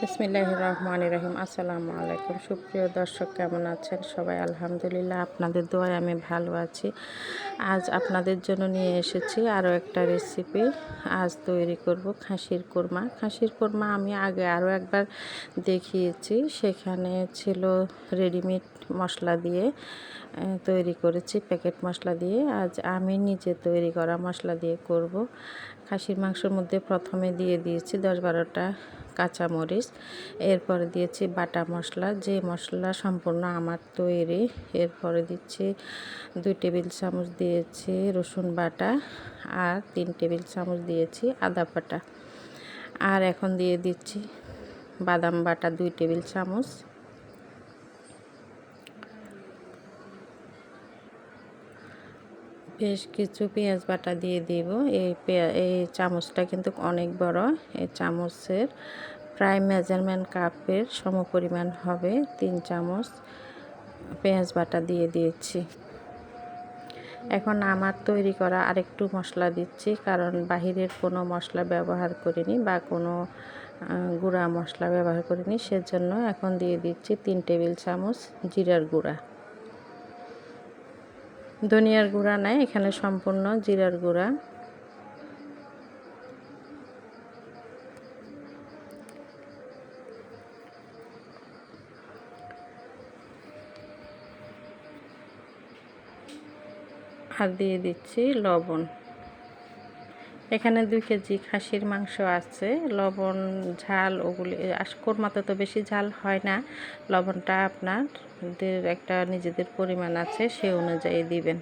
বিসমিল্লাহ রহমান রহিম। আসসালামু আলাইকুম। সুপ্রিয় দর্শক, কেমন আছেন? সবাই আলহামদুলিল্লাহ, আপনাদের দোয়ায় আমি ভালো আছি। আজ আপনাদের জন্য নিয়ে এসেছি আরও একটা রেসিপি আজ তৈরি করব খাসির কোরমা। খাসির কোরমা আমি আগে আরও একবার দেখিয়েছি। সেখানে ছিল রেডিমেড মশলা দিয়ে তৈরি করেছি প্যাকেট মশলা দিয়ে। আজ আমি নিজে তৈরি করা মশলা দিয়ে করব। খাসির মাংসের মধ্যে প্রথমে দিয়ে দিয়েছি দশ বারোটা কাঁচামরিচ। এরপরে দিয়েছি বাটা মশলা। যে মশলা সম্পূর্ণ আমার তৈরি, এরপরে দিচ্ছি দুই টেবিল চামচ দিয়েছি রসুন বাটা আর তিন টেবিল চামচ দিয়েছি আদা বাটা। আর এখন দিয়ে দিচ্ছি বাদাম বাটা দুই টেবিল চামচ। বেশ কিছু পেঁয়াজ বাটা দিয়ে দিব। এই এই চামচটা কিন্তু অনেক বড়। এই চামচের প্রায় মেজারমেন্ট কাপের সমপরিমাণ হবে। তিন চামচ পেঁয়াজ বাটা দিয়ে দিয়েছি। এখন আমার তৈরি করা আরেকটু মশলা দিচ্ছি, কারণ বাহিরের কোনো মশলা ব্যবহার করিনি বা কোনো গুঁড়া মশলা ব্যবহার করিনি, সেজন্য এখন দিয়ে দিচ্ছি তিন টেবিল চামচ জিরার গুঁড়া। ধনিয়ার গুঁড়া নাই, এখানে সম্পূর্ণ জিরার গুঁড়া। আর দিয়ে দিচ্ছি লবণ। এখানে দুই কেজি খাসির মাংস আছে। লবণ, ঝাল ওগুলি কোরমাতে তো বেশি ঝাল হয় না। লবণটা আপনাদের একটা নিজেদের পরিমাণ আছে, সে অনুযায়ী দিবেন।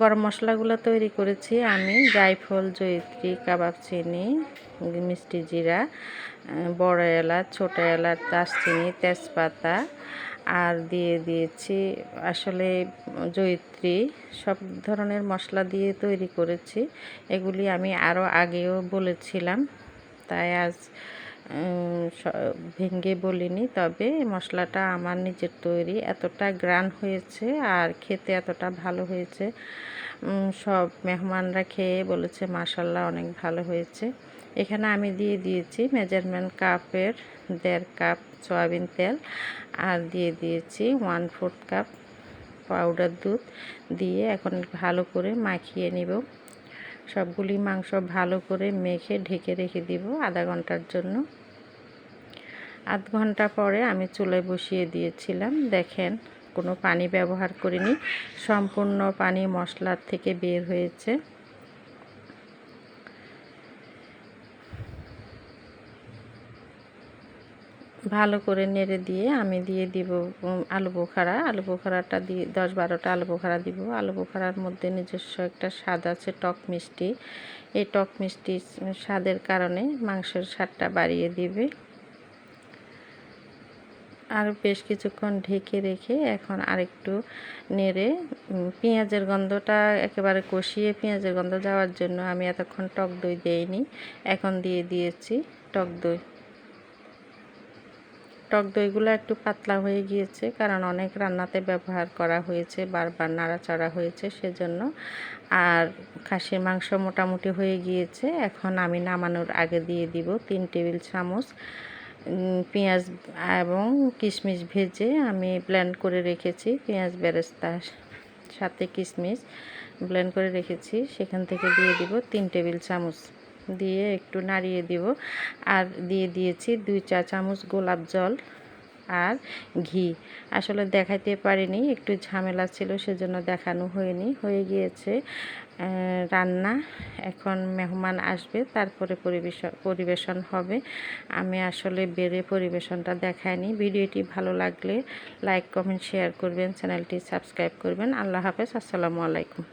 গরম মশলাগুলো তৈরি করেছি আমি, জায়ফল, জয়িত্রী, কাবাব চিনি, মিষ্টি জিরা বড় এলাচ, ছোটো এলাচ, দারচিনি, তেজপাতা আর দিয়ে দিয়েছি আসলে জয়িত্রী, সব ধরনের মশলা দিয়ে তৈরি করেছি। এগুলি আমি আরও আগেও বলেছিলাম, তাই আজ ভেঙে বলিনি। তবে মশলাটা আমার নিজের তৈরি, এতটা গ্রান হয়েছে আর খেতে এতটা ভালো হয়েছে। সব মেহমানরা খেয়ে বলেছে মাসাল্লাহ অনেক ভালো হয়েছে। এখানে আমি দিয়ে দিয়েছি মেজারমেন্ট কাপের দেড় কাপ সয়াবিন তেল আর দিয়ে দিয়েছি ওয়ান ফোর্থ কাপ পাউডার দুধ দিয়ে এখন ভালো করে মাখিয়ে নিব। সবগুলি মাংস ভালো করে মেখে ঢেকে রেখে দিব আধা ঘণ্টার জন্য। আধ ঘণ্টা পরে আমি চুলায় বসিয়ে দিয়েছিলাম। দেখেন, কোনো পানি ব্যবহার করিনি। সম্পূর্ণ পানি মশলার থেকে বের হয়েছে। ভালো করে নেড়ে দিয়ে আমি দিয়ে দিব আলু বোখারা। আলু বোখারাটা দিয়ে, দশ বারোটা আলু বোখারা দিব। আলু বোখারার মধ্যে নিজস্ব একটা স্বাদ আছে টক মিষ্টি। এই টক মিষ্টি স্বাদের কারণে মাংসের স্বাদটা বাড়িয়ে দিবে। আর বেশ কিছুক্ষণ ঢেকে রেখে এখন আরেকটু নেড়ে পেঁয়াজের গন্ধটা একেবারে কষিয়ে পেঁয়াজের গন্ধ যাওয়ার জন্য আমি এতক্ষণ টক দই দেইনি। এখন দিয়ে দিয়েছি টক দই। টক দইগুলো একটু পাতলা হয়ে গিয়েছে, কারণ অনেক রান্নাতে ব্যবহার করা হয়েছে, বারবার নাড়াচাড়া হয়েছে সেজন্য। আর খাসির মাংস মোটামুটি হয়ে গিয়েছে, এখন আমি নামানোর আগে দিয়ে দিব তিন টেবিল চামচ পেঁয়াজ এবং কিশমিশ ভেজে আমি ব্লেন্ড করে রেখেছি, পেঁয়াজ বেরেস্তার সাথে কিশমিশ ব্লেন্ড করে রেখেছি, সেখান থেকে দিয়ে দিব তিন টেবিল চামচ। দিয়ে একটু নাড়িয়ে দিব। আর দিয়ে দিয়েছি দুই চা চামচ গোলাপ জল আর ঘি। আসলে দেখাইতে পারিনি, একটু ঝামেলা ছিল, সেজন্য দেখানো হয়নি। হয়ে গিয়েছে রান্না। এখন মেহমান আসবে, তারপরে পরিবেশন পরিবেশন হবে। আমি আসলে বেড়ে পরিবেশনটা দেখাইনি। ভিডিওটি ভালো লাগলে লাইক, কমেন্ট, শেয়ার করবেন, চ্যানেলটি সাবস্ক্রাইব করবেন। আল্লাহ হাফেজ, আসসালামু আলাইকুম।